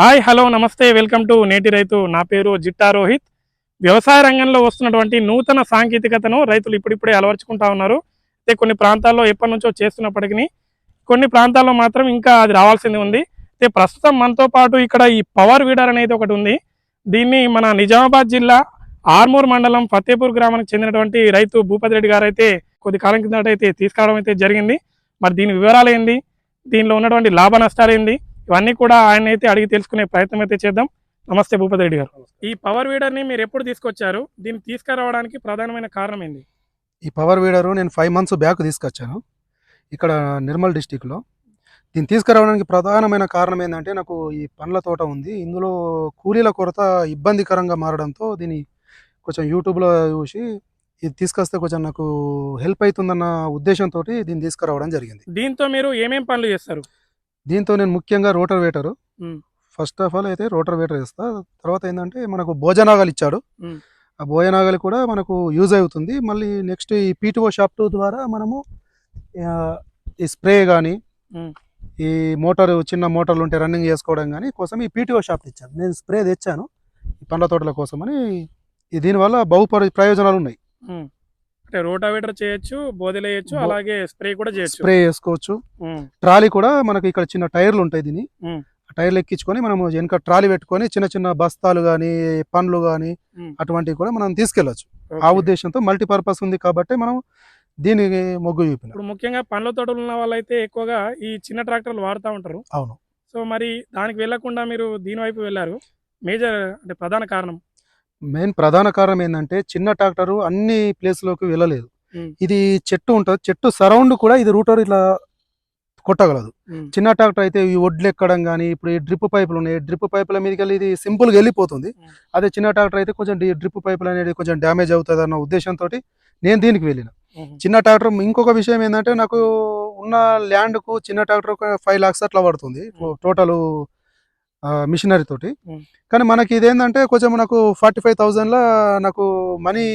Hi hello నమస్తే welcome to నేటి రైతు. నా పేరు జిట్టా రోహిత్. వ్యవసాయ రంగంలో వస్తున్నటువంటి నూతన సాంకేతికతను రైతులు ఇప్పుడిప్పుడే అలవర్చుకుంటా ఉన్నారు. అయితే కొన్ని ప్రాంతాల్లో ఎప్పటి నుంచో చేస్తున్నప్పటికీ కొన్ని ప్రాంతాల్లో మాత్రం ఇంకా అది రావాల్సింది ఉంది. అయితే ప్రస్తుతం మనతో పాటు ఇక్కడ ఈ పవర్ వీడర్ అనేది ఒకటి ఉంది. దీన్ని మన నిజామాబాద్ జిల్లా ఆర్మూర్ మండలం ఫతేపూర్ గ్రామానికి చెందినటువంటి రైతు భూపతి రెడ్డి గారు అయితే కొద్ది కాలం కిందట అయితే తీసుకురావడం అయితే జరిగింది. మరి దీని వివరాలు ఏంది? దీనిలో ఉన్నటువంటి లాభ నష్టాలు ఏంది? ఇవన్నీ కూడా ఆయన అయితే అడిగి తెలుసుకునే ప్రయత్నం అయితే చేద్దాం. నమస్తే భూపతి రెడ్డి గారు. ఈ పవర్ వీడర్ని మీరు ఎప్పుడు తీసుకొచ్చారు? దీన్ని తీసుకురావడానికి ప్రధానమైన కారణం ఏంది? ఈ పవర్ వీడరు నేను ఫైవ్ మంత్స్ బ్యాక్ తీసుకొచ్చాను. ఇక్కడ నిర్మల్ డిస్టిక్లో. దీన్ని తీసుకురావడానికి ప్రధానమైన కారణం ఏంటంటే నాకు ఈ పండ్ల తోట ఉంది. ఇందులో కూలీల కొరత ఇబ్బందికరంగా మారడంతో దీన్ని కొంచెం యూట్యూబ్లో చూసి ఇది తీసుకొస్తే కొంచెం నాకు హెల్ప్ అవుతుందన్న ఉద్దేశంతో దీన్ని తీసుకురావడం జరిగింది. దీంతో మీరు ఏమేం పనులు చేస్తారు? దీంతో నేను ముఖ్యంగా rotor weeder. First of all అయితే రోటర్ వేటర్ వేస్తా తర్వాత ఏంటంటే మనకు భోజనాగలు ఇచ్చాడు. ఆ భోజనాగలు కూడా మనకు యూజ్ అవుతుంది మళ్ళీ నెక్స్ట్ ఈ పీటీఓ షాప్ టూ ద్వారా మనము ఈ స్ప్రే కానీ. ఈ మోటార్ చిన్న మోటార్లు ఉంటే రన్నింగ్ చేసుకోవడం కానీ కోసం ఈ పీటీఓ షాప్ ఇచ్చాను నేను స్ప్రే తెచ్చాను ఈ పండ్ల తోటల కోసం అని దీనివల్ల బహు ప్ర- ప్రయోజనాలు ఉన్నాయి. అంటే రోటావేటర్ చేయొచ్చు బోదెలు వేయచ్చు బో- అలాగే స్ప్రే కూడా చేయొచ్చు. స్ప్రే చేసుకోవచ్చు ట్రాలీ కూడా మనకి ఇక్కడ చిన్న టైర్లు ఉంటాయి దీని. టైర్లు ఎక్కించుకొని మనం వెనక ట్రాలీ పెట్టుకొని చిన్న చిన్న బస్తాలు కానీ పండ్లు కానీ. అటువంటివి కూడా మనం తీసుకెళ్ళచ్చు. ఆ. ఉద్దేశంతో మల్టీపర్పస్ ఉంది కాబట్టి మనం దీనికి మొగ్గు చూపిన. ఇప్పుడు ముఖ్యంగా పండ్ల తోటలు ఉన్న వాళ్ళైతే ఎక్కువగా ఈ చిన్న ట్రాక్టర్లు వాడుతూ ఉంటారు. అవును. సో మరి దానికి వెళ్ళకుండా మీరు దీని వైపు వెళ్ళారు. మేజర్ అంటే ప్రధాన కారణం. మెయిన్ ప్రధాన కారణం ఏంటంటే చిన్న ట్రాక్టర్ అన్ని ప్లేస్లోకి వెళ్ళలేదు. ఇది చెట్టు ఉంటుంది చెట్టు సరౌండ్ కూడా ఇది రూటర్ ఇట్లా కొట్టగలదు. చిన్న ట్రాక్టర్ అయితే ఈ ఒడ్లు ఎక్కడం కానీ ఇప్పుడు ఈ డ్రిప్ పైపులు ఉన్నాయి డ్రిప్ పైపుల మీదకి వెళ్ళి ఇది సింపుల్గా వెళ్ళిపోతుంది. అదే చిన్న ట్రాక్టర్ అయితే కొంచెం డ్రిప్ పైపులు అనేది కొంచెం డ్యామేజ్ అవుతుంది అన్న ఉద్దేశంతో నేను దీనికి వెళ్ళిన. చిన్న ట్రాక్టర్ ఇంకొక విషయం ఏంటంటే నాకు ఉన్న ల్యాండ్కు చిన్న ట్రాక్టర్ ఒక ఫైవ్ లాక్స్ అట్లా పడుతుంది. టోటల్ మిషనరీ తోటి. కానీ మనకి ఇదేంటంటే కొంచెం నాకు ఫార్టీ ఫైవ్ థౌజండ్లో నాకు మనీ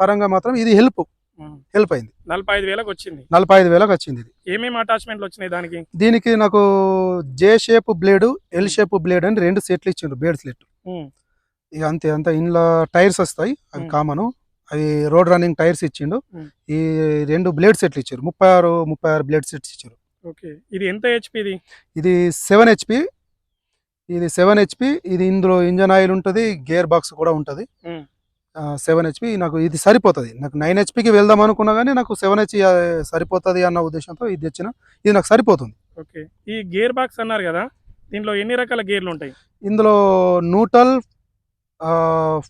పరంగా మాత్రం ఇది హెల్ప్. హెల్ప్ అయింది. నలభై ఐదు వేలకు వచ్చింది. నలభై ఐదు వేలకు వచ్చింది ఇది. ఏమేమి అటాచ్మెంట్లు వచ్చినాయి దానికి? దీనికి నాకు J shape blade L shape blade అని రెండు సెట్లు ఇచ్చిండ్రు బేడ్ సెట్ ఇక అంతే అంత ఇంట్లో టైర్స్ వస్తాయి అవి. కామన్ అవి రోడ్ రన్నింగ్ టైర్స్ ఇచ్చిండు. ఈ రెండు బ్లేడ్ సెట్లు ఇచ్చారు ముప్పై ఆరు ముప్పై ఆరు బ్లేడ్ సెట్స్ ఇచ్చారు. ఓకే. ఇది ఎంత హెచ్పి ఇది? ఇది సెవెన్ హెచ్పి ఇది సెవెన్ హెచ్పి ఇది ఇందులో ఇంజన్ ఆయిల్ ఉంటుంది గేర్ బాక్స్ కూడా ఉంటుంది. సెవెన్ హెచ్పి నాకు ఇది సరిపోతుంది. నాకు నైన్ హెచ్పికి వెళ్దాం అనుకున్నా కానీ నాకు సెవెన్ హెచ్ సరిపోతుంది అన్న ఉద్దేశంతో ఇది తెచ్చిన. ఇది నాకు సరిపోతుంది. ఓకే. ఈ గేర్ బాక్స్ అన్నారు కదా దీంట్లో ఎన్ని రకాల గేర్లు ఉంటాయి? ఇందులో న్యూట్రల్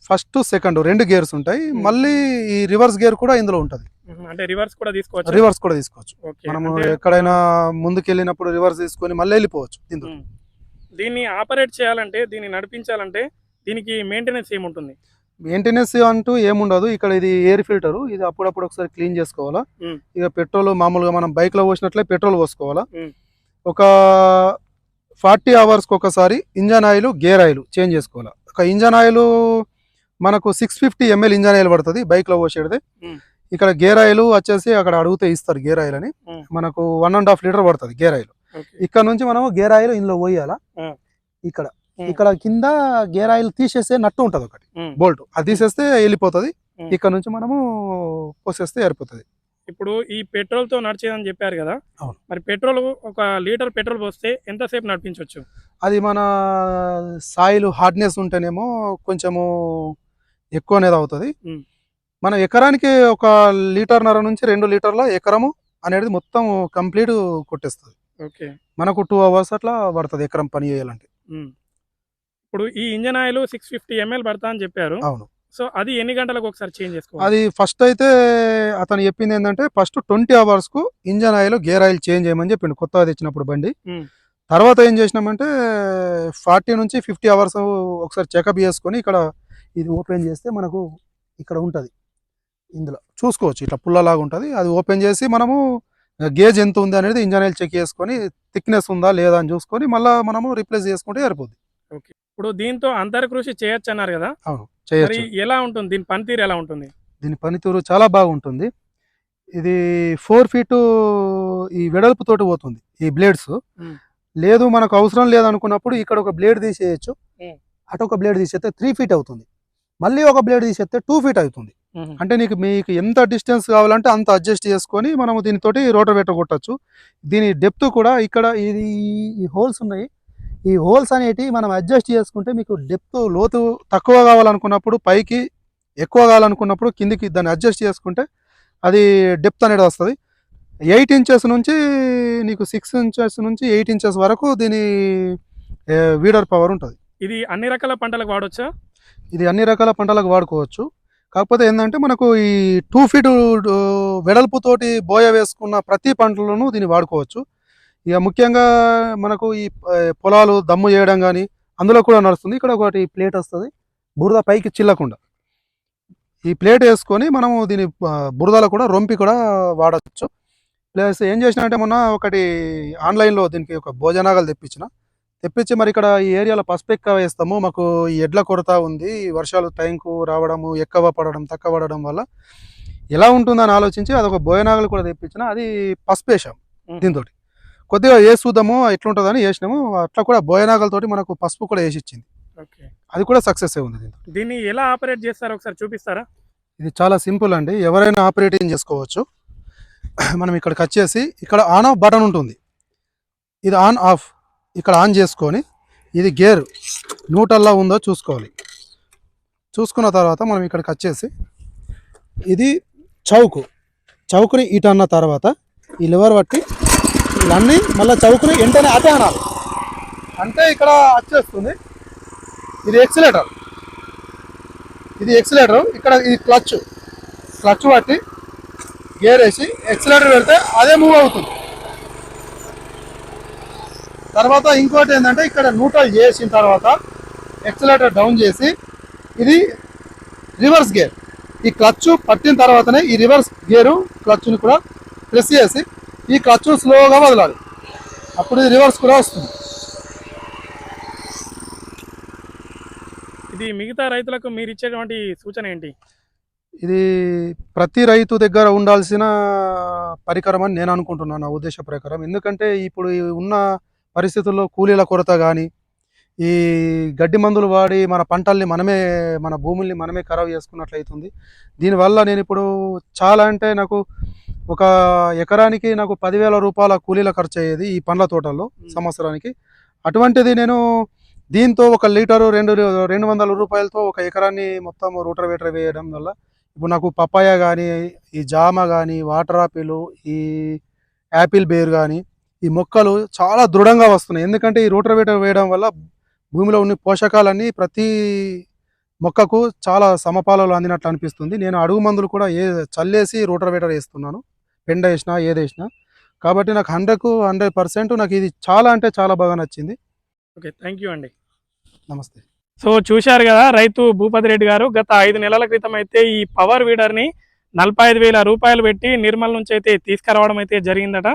ఫస్ట్ సెకండ్ రెండు గేర్స్ ఉంటాయి. మళ్ళీ ఈ రివర్స్ గేర్ కూడా ఇందులో ఉంటుంది. అంటే రివర్స్ కూడా తీసుకోవచ్చు? రివర్స్ కూడా తీసుకోవచ్చు. అంటే, ఎక్కడైనా ముందుకు వెళ్ళినప్పుడు రివర్స్ తీసుకొని మళ్ళీ వెళ్ళిపోవచ్చు ఉమ్, దీన్ని ఆపరేట్ చేయాలంటే దీన్ని నడిపించాలంటే దీనికి మెయింటెనెన్స్ ఏముంటుంది మెయింటెనెన్స్ అంటూ ఏముండదు ఇక్కడ ఇది ఎయిర్ ఫిల్టర్ ఇది అప్పుడప్పుడు ఒకసారి క్లీన్ చేసుకోవాలా. ఇక పెట్రోల్ మామూలుగా మనం బైక్లో పోసినట్లే పెట్రోల్ పోసుకోవాలా. ఒక ఫార్టీ అవర్స్కి ఒకసారి engine oil gear oil change చేసుకోవాలా ఒక ఇంజన్ ఆయిల్ మనకు six fifty ML engine oil పడుతుంది బైక్లో పోసేది మ్. ఇక్కడ గేర్ ఆయిల్ వచ్చేసి అక్కడ అడిగితే ఇస్తారు గేర్ ఆయిల్ అని. మనకు వన్ అండ్ హాఫ్ లీటర్ పడుతుంది గేర్ ఆయిల్ ఇక్కడ నుంచి మనం గేర్ ఆయిల్ ఇందులో పోయాలా. ఇక్కడ. ఇక్కడ కింద గేర్ ఆయిల్ తీసేస్తే నట్టు ఉంటుంది ఒకటి. బోల్ట్. అది తీసేస్తే వెళ్ళిపోతుంది. ఇక్కడ నుంచి మనము పోసేస్తే సరిపోతుంది. ఇప్పుడు ఈ పెట్రోల్తో నడిచేదని చెప్పారు కదా? అవును. మరి పెట్రోల్ ఒక లీటర్ పెట్రోల్ పోస్తే ఎంతసేపు నడిపించవచ్చు అది మన సాయిల్ హార్డ్నెస్ ఉంటేనేమో కొంచెము ఎక్కువ అనేది అవుతుంది. మనం ఎకరానికి ఒక లీటర్న్నర నుంచి రెండు లీటర్ల ఎకరము అనేది మొత్తం కంప్లీట్ కొట్టేస్తుంది. ఓకే. మనకు టూ అవర్స్ అట్లా పడుతుంది ఎకరం పని చేయాలంటే. ఇప్పుడు ఈ engine oil six fifty ML పడతా అని చెప్పారు. అవును. సో అది ఎన్ని గంటలకు ఒకసారి చేంజ్ చేసుకోవాలి? అది ఫస్ట్ అయితే అతను చెప్పింది ఏంటంటే first twenty అవర్స్కు engine oil gear oil change చేయమని చెప్పిండు కొత్తగా తెచ్చినప్పుడు బండి. తర్వాత ఏం చేసినామంటే ఫార్టీ నుంచి ఫిఫ్టీ అవర్స్ ఒకసారి చెకప్ చేసుకొని ఇక్కడ ఇది ఓపెన్ చేస్తే మనకు ఇక్కడ ఉంటుంది. ఇందులో చూసుకోవచ్చు ఇట్లా పుల్లలాగా ఉంటుంది. అది ఓపెన్ చేసి మనము గేజ్ ఎంత ఉంది అనేది ఇంజన్ ఆయిల్ చెక్ చేసుకొని థిక్నెస్ ఉందా లేదా అని చూసుకొని మళ్ళీ మనము రిప్లేస్ చేసుకుంటే సరిపోద్ది. ఇప్పుడు దీంతో అంతర్కృషి చేయొచ్చు అన్నారు కదా? అవును చేయొచ్చు. ఎలా ఉంటుంది? దీని పనితీరు ఎలా ఉంటుంది? దీని పనితీరు చాలా బాగుంటుంది. ఇది ఫోర్ ఫీట్ ఈ వెడల్పు తోటి పోతుంది ఈ బ్లేడ్స్. లేదు మనకు అవసరం లేదనుకున్నప్పుడు ఇక్కడ ఒక బ్లేడ్ తీసేయచ్చు. అటు ఒక బ్లేడ్ తీసేస్తే త్రీ ఫీట్ అవుతుంది. మళ్ళీ ఒక బ్లేడ్ తీసేస్తే టూ ఫీట్ అవుతుంది. అంటే నీకు మీకు ఎంత డిస్టెన్స్ కావాలంటే అంత అడ్జస్ట్ చేసుకొని మనము దీనితోటి రోటర్ వెట్ట కొట్టచ్చు. దీని డెప్త్ కూడా ఇక్కడ ఇది ఈ హోల్స్ ఉన్నాయి. ఈ హోల్స్ అనేటివి మనం అడ్జస్ట్ చేసుకుంటే మీకు డెప్త్ లోతు తక్కువ కావాలనుకున్నప్పుడు పైకి ఎక్కువ కావాలనుకున్నప్పుడు కిందికి దాన్ని అడ్జస్ట్ చేసుకుంటే అది డెప్త్ అనేది వస్తుంది. ఎయిట్ ఇంచెస్ నుంచి నీకు సిక్స్ ఇంచెస్ నుంచి ఎయిట్ ఇంచెస్ వరకు దీని వీడర్ పవర్ ఉంటుంది. ఇది అన్ని రకాల పంటలకు వాడొచ్చా? ఇది అన్ని రకాల పంటలకు వాడుకోవచ్చు. కాకపోతే ఏంటంటే మనకు ఈ టూ ఫీట్ వెడల్పుతోటి బోయ వేసుకున్న ప్రతి పంటలను దీన్ని వాడుకోవచ్చు. ఇక ముఖ్యంగా మనకు ఈ పొలాలు దమ్ము చేయడం కానీ అందులో కూడా నడుస్తుంది. ఇక్కడ ఒకటి ప్లేట్ వస్తుంది బురద పైకి చిల్లకుండా. ఈ ప్లేట్ వేసుకొని మనము దీని బురదలో కూడా రొంపి కూడా వాడచ్చు. ప్లస్ ఏం చేసినా అంటే మొన్న ఒకటి ఆన్లైన్లో దీనికి ఒక భోజనాగాలు తెప్పించిన. తెప్పించి మరి ఇక్కడ ఈ ఏరియాలో పసుపు ఎక్కువ వేస్తాము. మాకు ఈ ఎడ్ల కొరత ఉంది. వర్షాలు టైంకు రావడము ఎక్కువ పడడం తక్కువ పడడం వల్ల ఎలా ఉంటుందని ఆలోచించి అదొక బోయనాగలు కూడా తెప్పించిన. అది పసుపు వేసాం. దీంతో కొద్దిగా వేసి చూద్దాము ఎట్లుంటుందని వేసినాము. అట్లా కూడా బోయనాగలతోటి మనకు పసుపు కూడా వేసి ఇచ్చింది. అది కూడా సక్సెస్ ఉంది దీంతో దీన్ని ఎలా ఆపరేట్ చేస్తారో? ఒకసారి చూపిస్తారా? ఇది చాలా సింపుల్ అండి. ఎవరైనా ఆపరేటింగ్ చేసుకోవచ్చు. మనం ఇక్కడికి వచ్చేసి ఇక్కడ ఆన్ ఆఫ్ బటన్ ఉంటుంది. ఇది ఆన్ ఆఫ్. ఇక్కడ ఆన్ చేసుకొని ఇది గేర్ న్యూటల్లా ఉందో చూసుకోవాలి. చూసుకున్న తర్వాత మనం ఇక్కడికి వచ్చేసి ఇది చౌకు. చౌకుని ఇటు అన్న తర్వాత ఈ లివర్ పట్టి ఇవన్నీ మళ్ళీ చౌకుని వెంటనే అటే అనాలి. అంటే ఇక్కడ వచ్చేస్తుంది. ఇది ఎక్సిలేటర్. ఇది ఎక్సిలేటర్. ఇక్కడ ఇది క్లచ్. క్లచ్ పట్టి గేర్ వేసి ఎక్సిలేటర్ పెడితే అదే మూవ్ అవుతుంది. తర్వాత ఇంకోటి ఏంటంటే ఇక్కడ న్యూట్రల్ చేసిన తర్వాత ఎక్సిలేటర్ డౌన్ చేసి ఇది రివర్స్ గేర్ ఈ క్లచ్ పట్టిన తర్వాతనే ఈ రివర్స్ గేరు క్లచ్ని కూడా ప్రెస్ చేసి ఈ క్లచ్ స్లోగా వదలాలి. అప్పుడు ఇది రివర్స్ కూడా వస్తుంది. ఇది మిగతా రైతులకు మీరు ఇచ్చేటువంటి సూచన ఏంటి? ఇది ప్రతి రైతు దగ్గర ఉండాల్సిన పరికరం అని నేను అనుకుంటున్నాను నా ఉద్దేశ ప్రకారం. ఎందుకంటే ఇప్పుడు ఉన్న పరిస్థితుల్లో కూలీల కొరత కానీ ఈ గడ్డి మందులు వాడి మన పంటల్ని మనమే మన భూముల్ని మనమే ఖరాబ్ చేసుకున్నట్లయితుంది. దీనివల్ల నేను ఇప్పుడు చాలా అంటే నాకు ఒక ఎకరానికి నాకు పదివేల రూపాయల కూలీల ఖర్చు అయ్యేది ఈ పండ్ల తోటల్లో సంవత్సరానికి. అటువంటిది నేను దీంతో ఒక లీటరు రెండు రెండు వందల రూపాయలతో ఒక ఎకరాన్ని మొత్తం రూటర్ వేటర్ వేయడం వల్ల ఇప్పుడు నాకు పపాయ కానీ ఈ జామ కానీ వాటర్ ఆపిల్ ఈ యాపిల్ బేర్ కానీ ఈ మొక్కలు చాలా దృఢంగా వస్తున్నాయి. ఎందుకంటే ఈ రూటర్ వేటర్ వేయడం వల్ల భూమిలో ఉన్న పోషకాలన్నీ ప్రతి మొక్కకు చాలా సమపాలలో అందినట్లు అనిపిస్తుంది. నేను అడుగు మందులు కూడా ఏ చల్లేసి రూటర్ వేటర్ వేస్తున్నాను. పెండ వేసినా ఏది వేసినా. కాబట్టి నాకు హండ్రెడ్కు హండ్రెడ్ పర్సెంట్ నాకు ఇది చాలా అంటే చాలా బాగా నచ్చింది. ఓకే థ్యాంక్ యూ అండి. నమస్తే. సో చూశారు కదా రైతు భూపతి రెడ్డి గారు గత ఐదు నెలల క్రితం అయితే ఈ పవర్ వీడర్ని నలభై ఐదు వేల రూపాయలు పెట్టి నిర్మల్ నుంచి అయితే తీసుకురావడం అయితే జరిగిందట.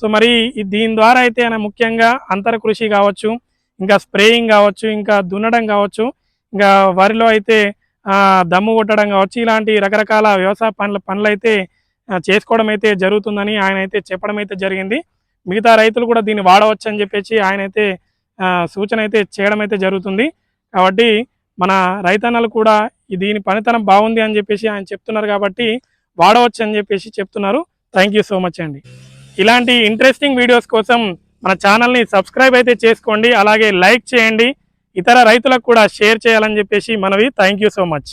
సో మరి దీని ద్వారా అయితే ఆయన ముఖ్యంగా అంతర కృషి కావచ్చు ఇంకా స్ప్రేయింగ్ కావచ్చు ఇంకా దున్నడం కావచ్చు ఇంకా వరిలో అయితే దమ్ము కొట్టడం కావచ్చు ఇలాంటి రకరకాల వ్యవసాయ పనుల పనులు అయితే చేసుకోవడం అయితే జరుగుతుందని ఆయన అయితే చెప్పడం అయితే జరిగింది. మిగతా రైతులు కూడా దీన్ని వాడవచ్చు అని చెప్పేసి ఆయన అయితే సూచన అయితే చేయడం అయితే జరుగుతుంది. కాబట్టి మన రైతన్నలు కూడా దీని పనితనం బాగుంది అని చెప్పేసి ఆయన చెప్తున్నారు కాబట్టి వాడవచ్చు అని చెప్పేసి చెప్తున్నారు. థ్యాంక్ యూ సో మచ్ అండి. ఇలాంటి ఇంట్రెస్టింగ్ వీడియోస్ కోసం మన ఛానల్ని సబ్స్క్రైబ్ అయితే చేసుకోండి అలాగే లైక్ చేయండి ఇతర రైతులకు కూడా షేర్ చేయాలని చెప్పేసి మనవి. Thank you so much